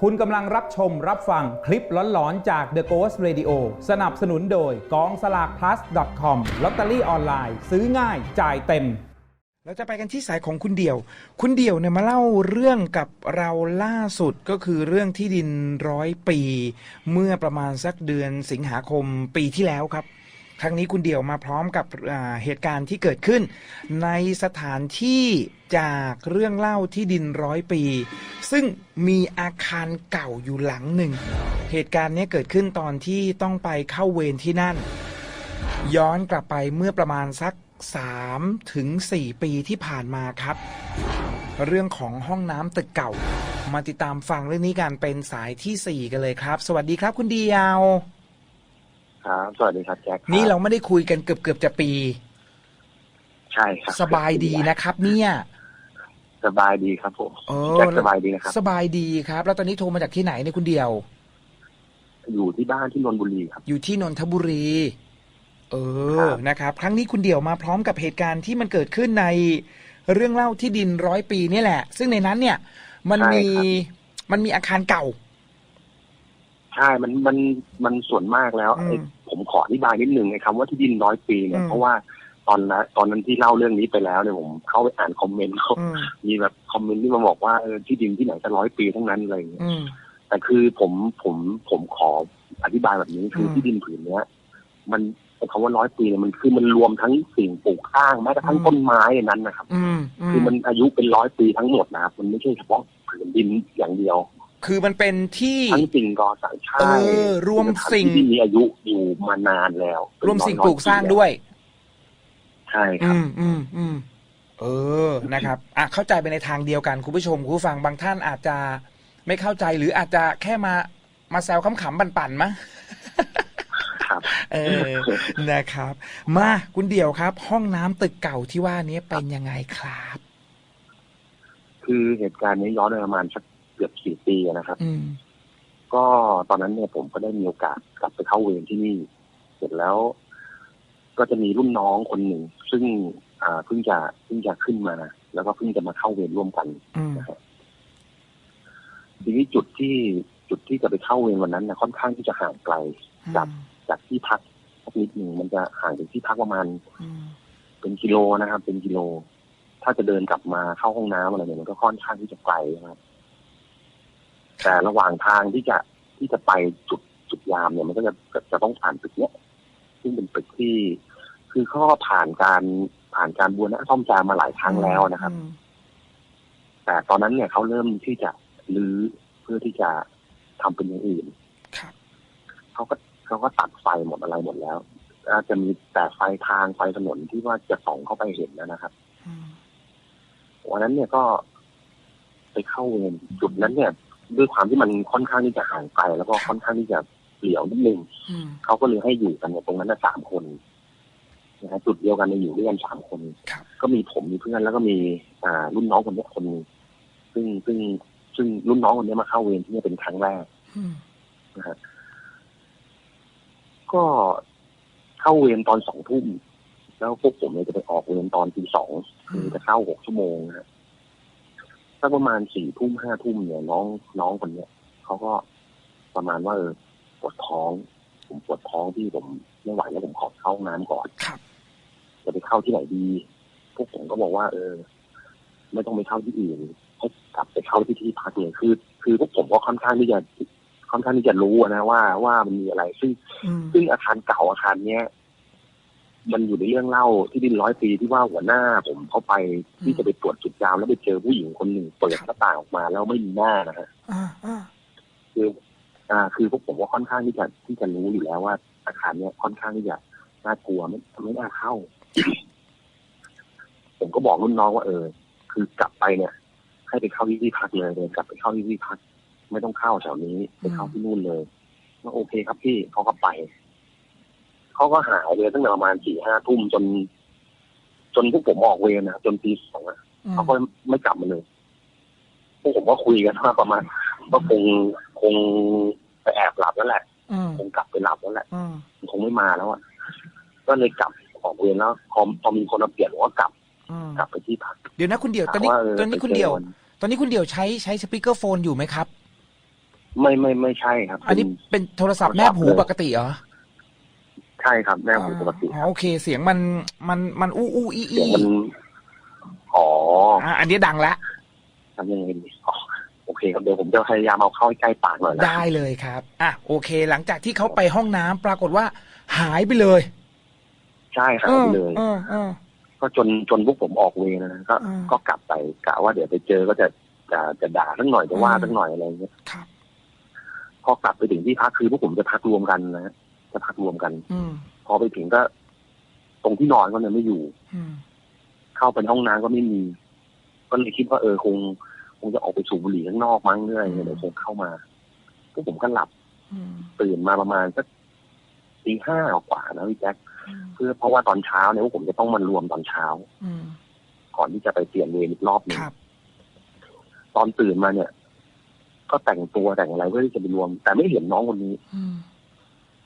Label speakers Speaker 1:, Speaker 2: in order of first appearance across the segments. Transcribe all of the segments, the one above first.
Speaker 1: คุณกำลังรับชมรับฟังคลิปหลอนๆ จาก The Ghost Radio สนับสนุนโดยกองสลาก plus com ลอตเตอรี่ออนไลน์ซื้อง่ายจ่ายเต็ม
Speaker 2: เราจะไปกันที่สายของคุณเดี่ยว คุณเดี่ยวเนี่ยมาเล่าเรื่องกับเราล่าสุดก็คือเรื่องที่ดินร้อยปี เมื่อประมาณสักเดือนสิงหาคมปีที่แล้วครับ ครั้งนี้คุณเดี่ยวมาพร้อมกับอ่าเหตุการณ์ที่เกิดขึ้น ในสถานที่จากเรื่องเล่าที่ดินร้อยปี ซึ่งมีอาคารเก่าอยู่หลังหนึ่ง เหตุการณ์เนี้ยเกิดขึ้นตอนที่ต้องไปเข้าเวรที่นั่น ย้อนกลับไปเมื่อประมาณสัก3ถึง4ปีที่ผ่านมาครับ เรื่องของห้องน้ำตึกเก่า มาติดตามฟังเรื่องนี้กันเป็นสายทีสี่4 กันเลยครับ สวัสดีครับคุณเดียว
Speaker 3: ครับสวัสดีครับแจ็คคบ
Speaker 2: นี่เราไม่ได้คุยกันเกือบเกือบๆจะปี
Speaker 3: ใช่ครับ
Speaker 2: สบายดีนะครับ เนี่ย
Speaker 3: สบายดีครับผม
Speaker 2: เอ
Speaker 3: แจ็
Speaker 2: อ
Speaker 3: คสบายดีนะครับ
Speaker 2: สบายดีครับ แล้วตอนนี้โทรมาจากที่ไหนเนี่ยคุณเดียว
Speaker 3: อยู่ที่บ้านที่นนทบุรีครับ
Speaker 2: อยู่ที่นนทบุรี เอ
Speaker 3: ครั
Speaker 2: อบนะครับ ครั้งนี้คุณเดี่ยวมาพร้อมกับเหตุการณ์ที่มันเกิดขึ้นในเรื่องเล่าที่ดินร้อยปีนี่แหละ ซึ่งในนั้นเนี่ย มันมีมันมีอาคารเก่า
Speaker 3: ใช่ มัน มัน มันส่วนมากแล้ว
Speaker 2: อืม
Speaker 3: ไอ้ผมขออธิบายนิดนึงไอ้คำว่าที่ดินร้อยปีเนี่
Speaker 2: อื
Speaker 3: ย
Speaker 2: ม
Speaker 3: เพราะว่า ตอนนั้นตอนนั้นที่เล่าเรื่องนี้ไปแล้วเนี่ยผมเข้าไปอ่านคอมเมนต์
Speaker 2: อืม
Speaker 3: มีแบบคอมเมนต์ที่มาบอกว่าเออที่ดินที่ไหนจะร้อยปีทั้งนั้นอะไรอย่างเงี้ย
Speaker 2: อืม
Speaker 3: แต่คือผมผมผมขออธิบายแบบนี้คืออ
Speaker 2: ม
Speaker 3: ที่ดินผืนเนี้ย มันไอ้คำว่าร้อยปีเนี่ยมันคือมันรวมทั้งสิ่งปลูกสร้างแม้กระทั่งต้นไม้ในนั้นนะครับ
Speaker 2: อืมอื
Speaker 3: คือมันอายุเป็นร้อยปีทั้งหมดนะครับมันไม่ใช่เฉพาะผืนดินอย่างเดียว
Speaker 2: คือมันเป็นที่
Speaker 3: ทั้งสิ่งก่อสร้างใช่
Speaker 2: เออรวมสิ่ง
Speaker 3: ที่มีอายุอยู่มานานแล้ว
Speaker 2: รวมสิ่งปลูกสร้างด้วย
Speaker 3: ใช่ครั
Speaker 2: อื
Speaker 3: บ
Speaker 2: มอืมอืมเออนะครับอะเข้าใจไปในทางเดียวกันคุณผู้ชมคุณผู้ฟังบางท่านอาจจะไม่เข้าใจหรืออาจจะแค่มามาแซวขำๆปั่นๆมั้ง
Speaker 3: ครับ
Speaker 2: เออนะครับ มาคุณเดี่ยวครับ ห้องน้ำตึกเก่าที่ว่านี้เป็นยังไงครับ
Speaker 3: คือเหตุการณ์นี้ย้อนไปประมาณสักเกือบสี่ปีนะครับ
Speaker 2: อืม
Speaker 3: ก็ตอนนั้นเนี่ยผมก็ได้มีโอกาสกลับไปเข้าเวรที่นี่ เสร็จแล้ว ก็จะมีรุ่นน้องคนหนึ่ง ซึ่งอ่าเพิ่งจะเพิ่งจะขึ้นมา แล้วก็เพิ่งจะมาเข้าเวรร่วมกัน
Speaker 2: อืม
Speaker 3: ทีนี้จุดที่จุดที่จะไปเข้าเวรวันนั้นนะค่อนข้างที่จะห่างไกลครับจากที่พักสักนิดหนึ่งมันจะห่างจากที่พักประมาณ
Speaker 2: อืม
Speaker 3: เป็นกิโลนะครับ เป็นกิโล ถ้าจะเดินกลับมาเข้าห้องน้ำอะไรเนี่ยมันก็ค่อนข้างที่จะไกลนะครับ แต่ระหว่างทางที่จะที่จะไปจุดจุดยามเนี่ย มันก็จะจะต้องผ่านตึกเนี้ยซึ่งเป็นตึกที่ คือเขาก็ผ่านการผ่านการบูรณะซ่อมแซมมาหลายครั้งแล้วนะครับ
Speaker 2: อืม
Speaker 3: แต่ตอนนั้นเนี่ยเขาเริ่มที่จะรื้อเพื่อที่จะทำเป็นอย่างอื่น
Speaker 2: ครับ
Speaker 3: เขาก็เขาก็ตัดไฟหมดอะไรหมดแล้วอาจจะมีแต่ไฟทางไฟถนนที่ว่าจะส่องเข้าไปเห็นแล้วนะครับ
Speaker 2: อืม
Speaker 3: วันนั้นเนี่ยก็ไปเข้าเวรจุดนั้นเนี่ย ด้วยความที่มันค่อนข้างที่จะห่างไกลแล้วก็ค่อนข้างที่จะเปลี่ยวนิดนึง
Speaker 2: อืม
Speaker 3: เขาก็เลยให้อยู่กันเนี่ยตรงนั้นนะสามคน นะฮะจุดเดียวกันเนี่ยอยู่ด้วยกันสามคน
Speaker 2: ครับ
Speaker 3: ก็มีผมมีเพื่อนแล้วก็มีอ่ารุ่นน้องคนเนี้ยคนหนึงซึ่งซึ่งซึ่งรุ่นน้องคนเนี้ยมาเข้าเวรที่เนี่ยเป็นครั้งแรก
Speaker 2: อืม
Speaker 3: นะฮะก็เข้าเวรตอนสองทุ่มแล้วพวกผมเนี่ยจะไปออกเวรตอนตีสองคือจะเข้าหกชั่วโมงนะฮะสักประมาณสี่ทุ่มห้าทุ่มเนี่ย น้องน้องคนเนี้ยเขาก็ประมาณว่าเออปวดท้อง ผมปวดท้องที่ผมไม่ไหวแล้วผมขอเข้าห้องน้ำก่อน
Speaker 2: ครับ
Speaker 3: จะไปเข้าที่ไหนดี พวกผมก็บอกว่า เออ ไม่ต้องไปเข้าที่อื่นให้กลับไปเข้าที่ที่พักเลยคือ คือพวกผมก็ค่อนข้างที่จะค่อนข้างที่จะรู้อะนะว่าว่ามันมีอะไร ซึ่ง
Speaker 2: อืม
Speaker 3: ซึ่งอาคารเก่าอาคารเนี้ยมันอยู่ในเรื่องเล่าที่ดินร้อยปีที่ว่าหัวหน้าผมเข้าไปที่จะไปตรวจจุดยามแล้วไปเจอผู้หญิงคนหนึ่งเปิดหน้าต่างออกมาแล้วไม่มีหน้านะฮะ
Speaker 2: อ่าอ่า
Speaker 3: คือ อ่า คือพวกผมก็ค่อนข้างที่จะที่จะรู้อยู่แล้วว่าอาคารเนี้ยค่อนข้างที่จะน่ากลัวไม่ไม่น่าเข้า ผมก็บอกรุ่นน้องว่าเออ คือกลับไปเนี่ย ให้ไปเข้าที่ที่พักเลยเดินกลับไปเข้าที่ที่พัก ไม่ต้องเข้าแถวนี้ไปเข้าที่นู่นเลยก็โอเคครับพี่เขาก็ไปเขาก็หายเลยตั้งแต่ประมาณสี่ห้าทุ่มจน จนพวกผมออกเวรนะจนตีสองอะ
Speaker 2: อืม
Speaker 3: เขาก็ไม่กลับมาเลยพวกผมก็คุยกันว่าประมาณก็คงคงไปแอบหลับแล้วแหละ
Speaker 2: อืม
Speaker 3: คงกลับไปหลับแล้วแหละ
Speaker 2: อืม
Speaker 3: คงไม่มาแล้วอะก็เลยกลับ ออกเวรแล้วพอพอมีคนมาเปลี่ยนผมก็กลับ
Speaker 2: อืม
Speaker 3: กลับไปที่พัก
Speaker 2: เดี๋ยวนะคุณเดี่ยวตอนนี้
Speaker 3: ถามว่าเออ
Speaker 2: ตอนนี้
Speaker 3: ไป
Speaker 2: คุณเดี่ยว
Speaker 3: เจอมัน
Speaker 2: ตอนนี้คุณเดี่ยวใช้ใช้สปีกเกอร์โฟนอยู่ไหมครับ
Speaker 3: ไม่ไม่ไม่ใช่ครับ
Speaker 2: อันนี้
Speaker 3: เป็น
Speaker 2: เป็นโทรศัพท์แม่หูปกติเหรอ
Speaker 3: ใช่ครับแม่หูปกติ
Speaker 2: อ๋อโอเค เสียงมันมันมันอู้อู้อี้
Speaker 3: เสีย
Speaker 2: อี้
Speaker 3: งมันอ๋อ
Speaker 2: อะอันนี้ดังแล้ว
Speaker 3: ทำยังไงดีอ๋อโอเคครับเดี๋ยวผมจะพยายามเอาเข้าใกล้ปากหน่อยนะ
Speaker 2: ได้เลยครับ อะโอเค หลังจากที่เขาไปห้องน้ำปรากฏว่า หายไปเลย
Speaker 3: ใช่หายไปเลย
Speaker 2: เออเออ
Speaker 3: ก็จนจนพวกผมออกเวรนะก็
Speaker 2: อืม
Speaker 3: ก็กลับไปกะว่าเดี๋ยวไปเจอก็จะจะจะด่าสักหน่อยจะว่า
Speaker 2: อืม
Speaker 3: สักหน่อยอะไรอย่างเงี้ย
Speaker 2: ครับ
Speaker 3: พอกลับไปถึงที่พักคือพวกผมจะพักรวมกันนะจะพักรวมกัน
Speaker 2: อืม
Speaker 3: พอไปถึงก็ ตรงที่นอนก็เนี่ยไม่อยู่
Speaker 2: อืม
Speaker 3: เข้าไปห้องน้ำก็ไม่มี ก็เลยคิดว่าเออคง คงจะออกไปสูบบุหรี่ข้างนอกมั้งเรื่อยเดี๋ยวคงเข้ามาพวกผมก็หลับ
Speaker 2: อืม
Speaker 3: ตื่นมาประมาณสักตีห้ากว่านะพี่แจ็ค เพื่อเพราะว่าตอนเช้าเนี่ยพวกผมจะต้องมารวมตอนเช้า
Speaker 2: อืม
Speaker 3: ก่อนที่จะไปเปลี่ยนเวรอีกรอบหนึ่ง
Speaker 2: ครับ
Speaker 3: ตอนตื่นมาเนี่ย ก็แต่งตัวแต่งอะไรเพื่อที่จะไปรวม แต่ไม่เห็นน้องคนนี้
Speaker 2: อืม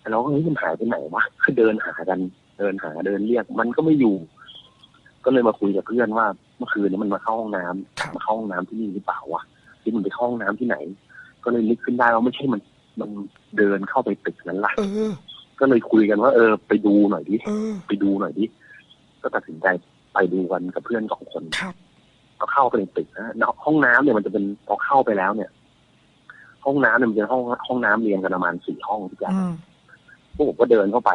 Speaker 3: แต่เราก็เฮ้ยมันหายไปไหนวะคือเดินหากัน เดินหาเดินเรียก มันก็ไม่อยู่ ก็เลยมาคุยกับเพื่อนว่า เมื่อคืนนี้มันมาเข้าห้องน้ำ
Speaker 2: ครับ
Speaker 3: มาเข้าห้องน้ำที่นี่หรือเปล่าวะที่มันไปเข้าห้องน้ำที่ไหน ก็เลยนึกขึ้นได้ว่าไม่ใช่มัน มันเดินเข้าไปตึกนั้นละ
Speaker 2: เออ
Speaker 3: ก็เลยคุยกันว่า เออ ไปดูหน่อยดิ
Speaker 2: เออ
Speaker 3: ไปดูหน่อยดิก็ตัดสินใจไปดูกันกับเพื่อนสองคน
Speaker 2: ครับ
Speaker 3: ก็เข้าไปในตึกนะแล้วห้องน้ำเนี่ยมันจะเป็นพอเข้าไปแล้วเนี่ย ห้องน้ำเนี่ยมันจะห้องห้องน้ำเรียงกันประมาณสี่ห้องทุกอย่าง
Speaker 2: อืม
Speaker 3: พวกผมก็เดินเข้าไป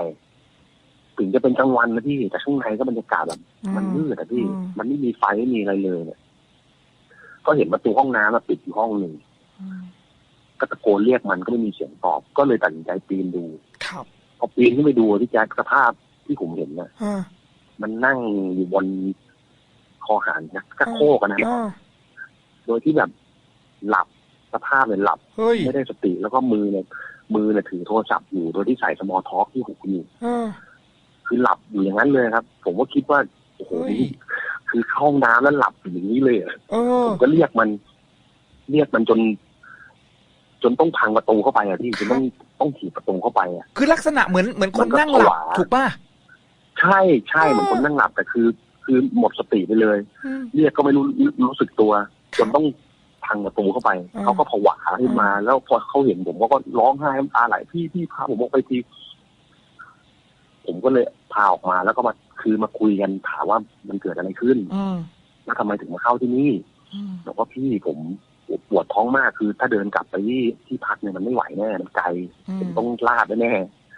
Speaker 3: ถึงจะเป็นกลางวันนะพี่แต่ข้างในก็บรรยากาศแบบมันมืดอะพี่
Speaker 2: อืม
Speaker 3: มันไม่มีไฟไม่มีอะไรเลยเนี่ย ก็เห็นประตูห้องน้ำมาปิดอยู่ห้องหนึ่ง
Speaker 2: อืม
Speaker 3: ก็ตะโกนเรียกมันก็ไม่มีเสียงตอบ ก็เลยตัดสินใจปีนดู
Speaker 2: ครับ
Speaker 3: พอปีนขึ้นไปดูที่แจ็คสภาพที่ผมเห็นนะ
Speaker 2: อ่า
Speaker 3: มันนั่งอยู่บนคอหานนะกระโคกอะนะ
Speaker 2: อ่า
Speaker 3: โดยที่แบบหลับสภาพเลยหลับ
Speaker 2: เฮ้ย
Speaker 3: ไม่ได้สติแล้วก็มือเนี่ยมือเนี่ยถือโทรศัพท์อยู่โดยที่ใส่สมอลท็อกที่หูอยู่
Speaker 2: อ่า
Speaker 3: คือหลับอยู่อย่างนั้นเลยครับ ผมก็คิดว่าโอ้โห
Speaker 2: เฮ้ย
Speaker 3: นี่คือเข้าห้องน้ำแล้วหลับอยู่อย่างนี้เลยอะ
Speaker 2: เออ
Speaker 3: ผมก็เรียกมัน เรียกมันจน จนต้องพังประตูเข้าไปอะพี่จนต้อง ต้องถีบประตูเข้าไปอะ
Speaker 2: คือลักษณะเหมือนเหมือนคน
Speaker 3: มันก็
Speaker 2: นั่งหลับ
Speaker 3: ผวา
Speaker 2: ถูกป่ะ
Speaker 3: ใช่ใช่เหมือนคนนั่งหลับแต่คือ คือหมดสติไปเลย
Speaker 2: อืม
Speaker 3: เรียกก็ไม่รู้รู้สึกตัวจนต้องพังประตูเข้าไป
Speaker 2: อืม
Speaker 3: เขาก็ผวาขึ้นมา แล้วพอเขาเห็นผมเขาก็ร้องไห้น้ำตาไหลพี่พี่พาผมออกไปทีผมก็เลยพาออกมาแล้วก็มาคือมาคุยกันถามว่ามันเกิดอะไรขึ้น
Speaker 2: อืม
Speaker 3: แล้วทำไมถึงมาเข้าที่นี่
Speaker 2: อืม
Speaker 3: บอกว่าพี่ผม ปวดท้องมากคือ ถ้าเดินกลับไปที่ที่พักเนี่ยมันไม่ไหวแน่มันไกล
Speaker 2: อื
Speaker 3: ผมมต้องลาดแน่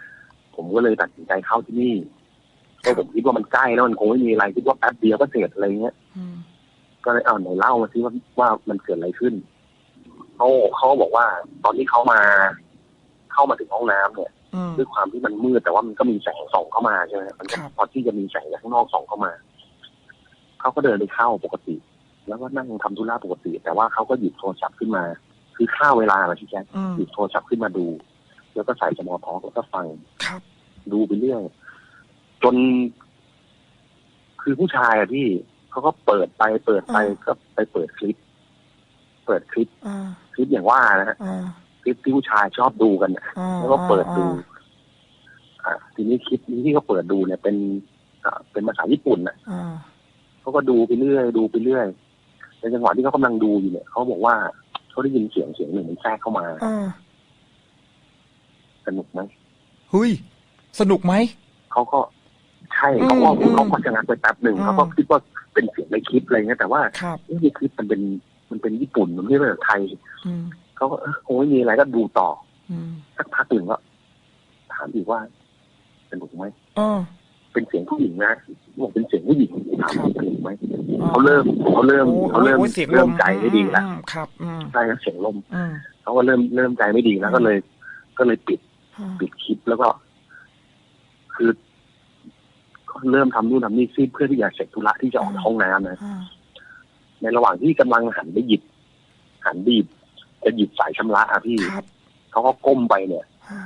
Speaker 3: ๆผมก็เลยตัดสินใจเข้าที่นี่เพราะผมคิดว่ามันใกล้แล้วมันคงไม่มีอะไรคิดว่าแป๊บเดียวก็เสร็จอะไรเงี้ย
Speaker 2: อืม
Speaker 3: ก็เลยเอาไหนเล่ามาซิว่าว่ามันเกิดอะไรขึ้นเขาเขาบอกว่า ตอนที่เขามา เข้ามาถึงห้องน้ำเนี่ย
Speaker 2: อืม
Speaker 3: ด้วยความที่มันมืดแต่ว่ามันก็มีแสงส่องเข้ามาใช่ไหมมันก็
Speaker 2: ครับ
Speaker 3: พอที่จะมีแสงจากข้างนอกส่องเข้ามาเขาก็เดินไปเข้าปกติ แล้วก็นั่งทำธุระปกติ แต่ว่าเขาก็หยิบโทรศัพท์ขึ้นมา คือค่าเวลาอะพี่แจ๊ค
Speaker 2: อืม
Speaker 3: หยิบโทรศัพท์ขึ้นมาดู แล้วก็ใส่สมอลท็อกแล้วก็ฟัง
Speaker 2: ครับ
Speaker 3: ดูไปเรื่อยจน คือผู้ชายอะพี่เขาก็เปิดไปเปิดไปก็ไปเปิดคลิป เปิดคลิป
Speaker 2: อ่า
Speaker 3: คลิปอย่างว่านะฮะ
Speaker 2: อ่า
Speaker 3: คลิปที่ผู้ชายชอบดูกันน่ะ
Speaker 2: อ่า
Speaker 3: แล้วก็เปิดดูอ่าทีนี้คลิปนี้ที่เขาเปิดดูเนี่ยเป็นอ่าเป็นภาษาญี่ปุ่นน่ะ
Speaker 2: อ่า
Speaker 3: เขาก็ดูไปเรื่อยดูไปเรื่อย ในจังหวะที่เขากำลังดูอยู่เนี่ยเขาบอกว่าเขาได้ยินเสียงเสียงหนึ่งมันแทรกเข้ามา
Speaker 2: อ่า
Speaker 3: สนุกไหม
Speaker 2: เฮ้ยสนุกไหม
Speaker 3: เขาก็ใช่
Speaker 2: อืม
Speaker 3: เขาก็
Speaker 2: อืม
Speaker 3: เขาก็ชะงักไปแป๊บหนึ่ง
Speaker 2: อืม
Speaker 3: เขาก็คิดว่าเป็นเสียงในคลิปอะไรเงี้ยแต่ว่า
Speaker 2: ครับ
Speaker 3: เอ้ยในคลิปมันเป็นมันเป็นญี่ปุ่นมันไม่ใช่ภาษาไทย
Speaker 2: อืม
Speaker 3: เขาก็เอ้ยคงไม่มีอะไรก็ดูต่อ
Speaker 2: อืม
Speaker 3: สักพักหนึ่งก็ถามอีกว่าสนุกไหม
Speaker 2: อ่า
Speaker 3: เป็นเสียงผู้หญิงนะบอกเป็นเสียงผู้หญิงถาม
Speaker 2: ครับ
Speaker 3: สนุกไหม
Speaker 2: อ่
Speaker 3: เขาเริ่มเขาเริ่ม
Speaker 2: โอ้
Speaker 3: เขาเริ่ม
Speaker 2: โอ้ยเสียงล
Speaker 3: เริ่ม
Speaker 2: ม
Speaker 3: ใจไม่ดีแล้ว
Speaker 2: อืมครับอืม
Speaker 3: ใช่ครับเสียงลม
Speaker 2: อืม
Speaker 3: เขาก็เริ่มเริ่มใจไม่ดีแล้วก็เลย ก็เลยปิด
Speaker 2: อ่า
Speaker 3: ปิดคลิปแล้วก็ คือก็เริ่มทำนู่นทำนี่ซิเพื่อที่จะเสร็จธุระที่จะออกจากห้องน้ำนะ
Speaker 2: อ่า
Speaker 3: ในระหว่างที่กำลังหันไปหยิบ หันบีบจะหยิบสายชำระอะพี่
Speaker 2: ครับ
Speaker 3: เขาก็ก้มไปเนี่ย
Speaker 2: อ่า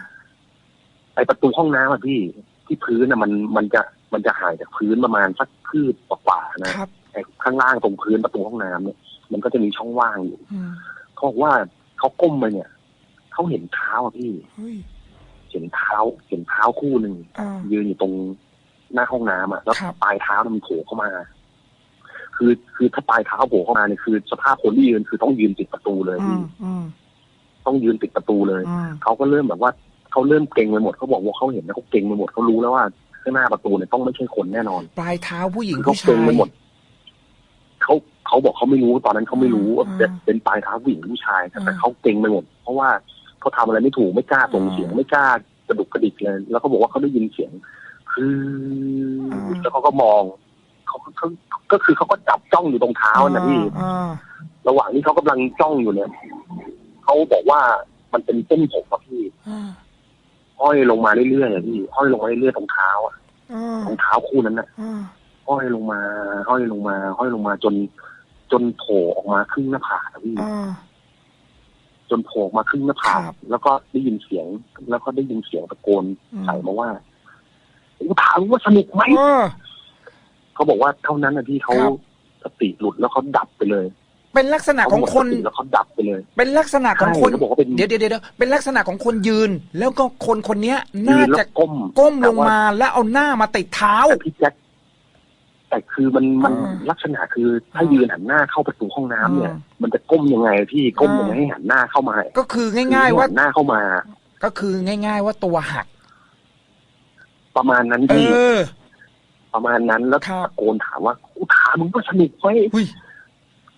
Speaker 3: ไอประตูห้องน้ำอะพี่ ที่พื้นอะมันมันจะมันจะห่างจากพื้นประมาณสักคืบกว่าๆนะครับ ไอข้างล่างตรงพื้นประตูห้องน้ำเนี่ยมันก็จะมีช่องว่างอยู่
Speaker 2: อืม
Speaker 3: เขาบอกว่าเขาก้มไปเนี่ยเขาเห็นเท้าอะพี่
Speaker 2: เฮ้ย
Speaker 3: เห็นเท้า เห็นเท้าคู่หนึ่ง
Speaker 2: อ่า
Speaker 3: ยืนอยู่ตรงหน้าห้องน้ำอะแล้ว
Speaker 2: ครับ
Speaker 3: ปลายเท้าเนี่ยมันโผล่เข้ามา คือคือถ้าปลายเท้าโผล่เข้ามาเนี่ยคือ สภาพคนที่ยืนคือต้องยืนติดประตูเลย
Speaker 2: อื
Speaker 3: พี่
Speaker 2: มอืม
Speaker 3: เพต้องยืนติดประตูเลย
Speaker 2: อืม
Speaker 3: เขาก็เริ่มแบบว่า เขาเริ่มเกรงไปหมดเขาบอกว่าเขาเห็นแล้วเขาเกรงไปหมดเขารู้แล้วว่าข้างหน้าประตูเนี่ยต้องไม่ใช่คนแน่นอน
Speaker 2: ปลายเท้าผู้หญิง
Speaker 3: เขา
Speaker 2: ผู้
Speaker 3: เกร
Speaker 2: ชางย
Speaker 3: ไปหมดเขาเขาบอกเขาไม่รู้ตอนนั้นเขาไม่รู้ว่า
Speaker 2: อืม
Speaker 3: เป็นเป็นปลายเท้าผู้หญิงหรือผู้ชายแต่
Speaker 2: อืม
Speaker 3: แต่เขาเกรงไปหมด เพราะว่าเขาทำอะไรไม่ถูกไม่กล้าส่ง
Speaker 2: อืม
Speaker 3: เสียงไม่กล้ากระดุกกระดิกเลย แล้วเขาบอกว่าเขาได้ยินเสียงคืออ
Speaker 2: ม
Speaker 3: แล้วเขาก็มองเขาเขาก็คือเขาก็จับจ้องอยู่ตรงเท้านะพี่
Speaker 2: อ่า
Speaker 3: ระหว่างที่เขากำลังจ้องอยู่เนี่ยเขาบอกว่ามันเป็นเส้นผมอะพี่
Speaker 2: อ่า
Speaker 3: ห้อยลงมาเรื่อยๆอะพี่ห้อยลงมาเรื่อยๆตรงเท้าอะ
Speaker 2: อ่า
Speaker 3: ตรงเท้าคู่นั้นน่ะ
Speaker 2: อ่า
Speaker 3: ห้อยลงมาห้อยลงมา ห้อยลงมาจน จนโผล่ออกมาครึ่งหน้าผากอะพี่
Speaker 2: อ่า
Speaker 3: จนโผล่ออกมาครึ่งหน้าผาก
Speaker 2: ครับ
Speaker 3: แล้วก็ได้ยินเสียง แล้วก็ได้ยินเสียงตะโกน
Speaker 2: อืม
Speaker 3: ใส่มาว่ากูถามว่าสนุกไหม
Speaker 2: อ่า
Speaker 3: เขาบอกว่าเท่านั้นนะที่เขา
Speaker 2: ครับ
Speaker 3: สติหลุดแล้วเขาดับไปเลย
Speaker 2: เป็นลักษณะ
Speaker 3: เขา
Speaker 2: ของ
Speaker 3: หมด
Speaker 2: คน
Speaker 3: สติแล้วเขาดับไปเลย
Speaker 2: เป็นลักษณะของคน
Speaker 3: ใช่เขาบอกว่าเป็น
Speaker 2: เดี๋ยวเดี๋ยวเดี๋ยวเป็นลักษณะของคนยืน แล้วก็คนคนเนี้ย
Speaker 3: ยื
Speaker 2: น่าน
Speaker 3: แล้
Speaker 2: จะ
Speaker 3: วก้ม
Speaker 2: ก้มลง
Speaker 3: แต่ว่
Speaker 2: มาแล้วเอาหน้ามาติดเท้า
Speaker 3: แต่พี่แจ็คแต่คือมันมัน
Speaker 2: อ่า
Speaker 3: ลักษณะคือถ้ายืนหันหน้าเข้าประตูห้องน้ำเนี่ย
Speaker 2: อ่า
Speaker 3: มันจะก้มยังไงพี่ก้ม
Speaker 2: อ่า
Speaker 3: ยังไงให้หันหน้าเข้ามา
Speaker 2: ก็คือง่าย ๆ ว่า
Speaker 3: หันหน้าเข้ามา
Speaker 2: ก็คือง่าย ๆ ว่าตัวหัก
Speaker 3: ประมาณนั้น
Speaker 2: เอ
Speaker 3: พี่
Speaker 2: อ
Speaker 3: ประมาณนั้นแล้ว
Speaker 2: ครับ
Speaker 3: ตะโกนถามว่ากูถามมึงว่าสนุกไหม
Speaker 2: หุ้ย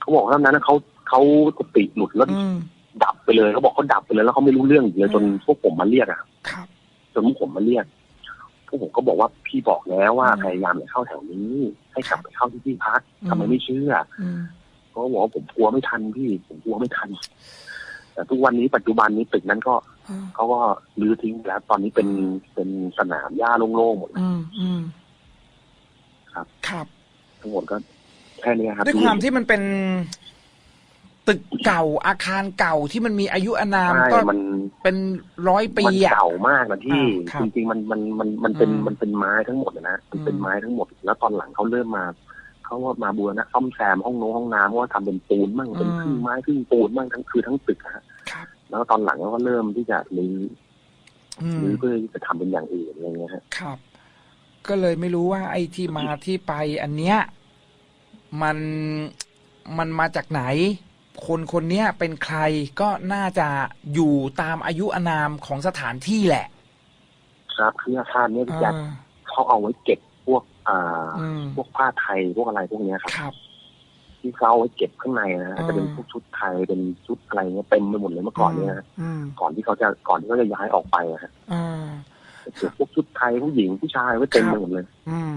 Speaker 3: เขาบอกเท่านั้นนะเขาเขาสติหลุดแล้ว
Speaker 2: อืม
Speaker 3: ดับไปเลยเขาบอกเขาดับไปเลยแล้วเขาไม่รู้เรื่องอีกเลยจน
Speaker 2: อืม
Speaker 3: พวกผมมาเรียกอะ
Speaker 2: ครับ
Speaker 3: จนพวกผมมาเรียกพวกผมก็บอกว่าพี่บอกแล้วว่า
Speaker 2: อืม
Speaker 3: พยายามอย่าเข้าแถวนี้ ให้กลับไปเข้าที่ที่พัก
Speaker 2: อืม
Speaker 3: ทำไมไม่เชื่อ
Speaker 2: อืม
Speaker 3: เขาก็บอกว่าผมกลัวไม่ทันพี่ผมกลัวไม่ทันแต่ทุกวันนี้ปัจจุบันนี้ตึกนั้นก็
Speaker 2: อืม
Speaker 3: เขาก็รื้อทิ้งไปแล้ว ตอนนี้เป็นเป็นสนามหญ้าโล่งๆหมด
Speaker 2: อืมอืม
Speaker 3: ครับ
Speaker 2: ครับ
Speaker 3: ทั้งหมดก็ แค่นี้ครับ
Speaker 2: ด้วย
Speaker 3: พี่
Speaker 2: ความที่มันเป็นตึกเก่าอาคารเก่าที่มันมีอายุอานาม
Speaker 3: ใช่
Speaker 2: ก็
Speaker 3: มัน
Speaker 2: เป็นร้อยปี
Speaker 3: มัน
Speaker 2: อะ
Speaker 3: เก่ามากนะที่
Speaker 2: อ่าครับ
Speaker 3: จริงๆมันมันมันมันเป็น
Speaker 2: อืม
Speaker 3: มันเป็นไม้ทั้งหมดนะมันเป็น
Speaker 2: อืม
Speaker 3: ไม้ทั้งหมด แล้วตอนหลังเขาเริ่มมาเขาว่ามาบูรณะซ่อมแซมห้องโน้ห้องน้ำว่าทำเป็นปูนมั่งเป็นครึ่งไม้ครึ่งปูนมั่งทั้งคือทั้งตึกอะฮะ
Speaker 2: ครับ
Speaker 3: แล้วตอนหลังเขาก็เริ่มที่จะรื้อ
Speaker 2: อืม
Speaker 3: รื้อเพื่อที่จะทำเป็นอย่างอื่นอะไรเงี้ยฮะ
Speaker 2: ครับ ก็เลยไม่รู้ว่าไอ้ที่มาที่ไปอันเนี้ย มันมันมาจากไหน คนคนเนี้ยเป็นใครก็น่าจะอยู่ตามอายุอานามของสถานที่แหละ
Speaker 3: ครับคืออาคารเนี้ยพี่แจ๊ค
Speaker 2: อ่า
Speaker 3: เขาเอาไว้เก็บพวก อ่า
Speaker 2: อืม
Speaker 3: พวกผ้าไทยพวกอะไรพวกเนี้ยครับ
Speaker 2: ครับ
Speaker 3: ที่เขาเอาไว้เก็บข้างในนะฮะ
Speaker 2: อ่า
Speaker 3: จะเป็นพวกชุดไทยเป็นชุดอะไรเงี้ยเต็มไปหมดเลยเมื่อก่อนเนี่ยนะ
Speaker 2: อืม
Speaker 3: ก่อนที่เขาจะก่อนที่เขาจะย้ายออกไปอะฮะ
Speaker 2: อ่า
Speaker 3: เก็บ พวกชุดไทยผู้หญิงผู้ชายไว้เต็มไปหมดเลย
Speaker 2: อืม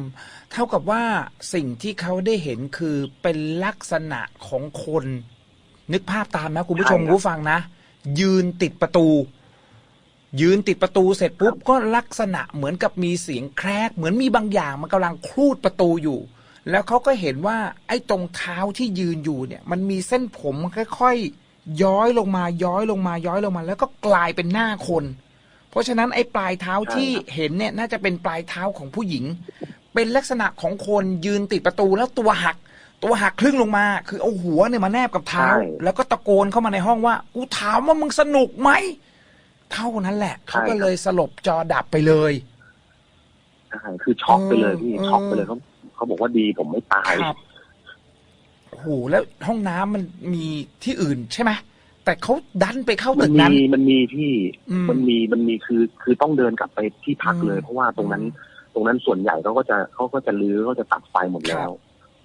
Speaker 2: เท่ากับว่าสิ่งที่เขาได้เห็นคือเป็นลักษณะของคน นึกภาพตามนะคุณผู้ชม
Speaker 3: ใช่ครับ
Speaker 2: คุณผู้ฟังนะ ยืนติดประตู ยืนติดประตูเสร็จปุ๊บก็ลักษณะเหมือนกับมีเสียงแครก เหมือนมีบางอย่างมันกำลังคลูดประตูอยู่ แล้วเขาก็เห็นว่า ไอ้ตรงเท้าที่ยืนอยู่เนี่ย มันมีเส้นผมค่อยๆย้อยลงมาย้อยลงมาย้อยลงมา แล้วก็กลายเป็นหน้าคน เพราะฉะนั้นไอ้ปลายเท้าที่เห็นเนี่ยน่าจะเป็นปลายเท้าของผู้หญิง เป็นลักษณะของคนยืนติดประตูแล้วตัวหัก ตัวหักครึ่งลงมา คือเอาหัวเนี่ยมาแนบกับเท้า
Speaker 3: ใช่
Speaker 2: แล้วก็ตะโกนเข้ามาในห้องว่า กูถามว่ามึงสนุกไหมเท่านั้นแหละเขาก็เลยสลบจอดับไปเลย
Speaker 3: ใช่คือช็อกไปเลยพี่
Speaker 2: เออ
Speaker 3: ช็อกไปเลยเขาเขาบอกว่าดีผมไม่ตาย
Speaker 2: ครับโอ้โหแล้วห้องน้ำมันมีที่อื่นใช่ไหม แต่เขาดันไปเข้า
Speaker 3: มั
Speaker 2: ตึ
Speaker 3: น
Speaker 2: ก
Speaker 3: มี
Speaker 2: นั้น
Speaker 3: มันมีที่
Speaker 2: อืม
Speaker 3: มันมีมันมีคือคือต้องเดินกลับไปที่พักเลย
Speaker 2: อืม
Speaker 3: เพราะว่าตรงนั้น ตรงนั้นส่วนใหญ่เขาก็จะเขาก็จะรื้อก็จะตัดไฟหมดแล้ว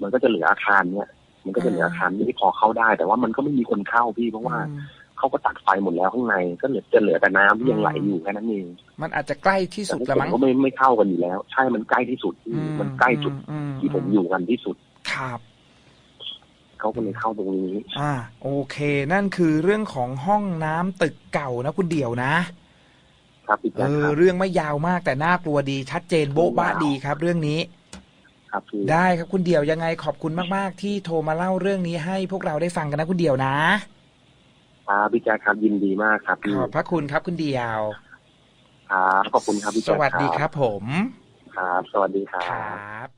Speaker 3: มันก็จะเหลืออาคารเนี่ย มันก็จะเหลืออาคารที่พอเข้าได้ แต่ว่ามันก็ไม่มีคนเข้าพี่เพราะว่า
Speaker 2: อืม
Speaker 3: เขาก็ตัดไฟหมดแล้วข้างในก็เหลือจะเหลือแต่น้ำที่ยัง
Speaker 2: อืม
Speaker 3: ไหลอยู่แค่นั้นเอง
Speaker 2: มันอาจจะใกล้ที่
Speaker 3: แต่
Speaker 2: สุด
Speaker 3: พวก
Speaker 2: ละ
Speaker 3: ผม
Speaker 2: มั้ง
Speaker 3: ก็ไม่ไม่เข้ากันอยู่แล้ว ใช่มันใกล้ที่สุดพี่
Speaker 2: อื
Speaker 3: มันใกล้จุด
Speaker 2: อืม
Speaker 3: ที่ผมอยู่กันที่สุด
Speaker 2: ครับ
Speaker 3: เขาก็เลยเข้าตรงนี้
Speaker 2: อ่า โอเค นั่นคือเรื่องของห้องน้ำตึกเก่านะคุณเดี่ยวนะ
Speaker 3: ครับพี่
Speaker 2: เอ
Speaker 3: แจ๊ค
Speaker 2: อ
Speaker 3: ครับ
Speaker 2: เรื่องไม่ยาวมากแต่น่ากลัวดีชัดเจนโบ๊ะบะดีครับ เรื่องนี้
Speaker 3: ครับพี่
Speaker 2: ได้ครับคุณเดี่ยวยังไงขอบคุณมากๆ ที่โทรมาเล่าเรื่องนี้ให้พวกเราได้ฟังกันนะคุณเดี่ยวนะ
Speaker 3: ครับพี่แจ๊คครับยินดีมากครับพี่
Speaker 2: ขอบพระคุณครับคุณเดี่ยว
Speaker 3: ครับขอบคุณครับพี่
Speaker 2: ส
Speaker 3: แจ๊ค
Speaker 2: วัสดีครับผม
Speaker 3: ครับ สวัสดีครั
Speaker 2: ค
Speaker 3: บ
Speaker 2: รับ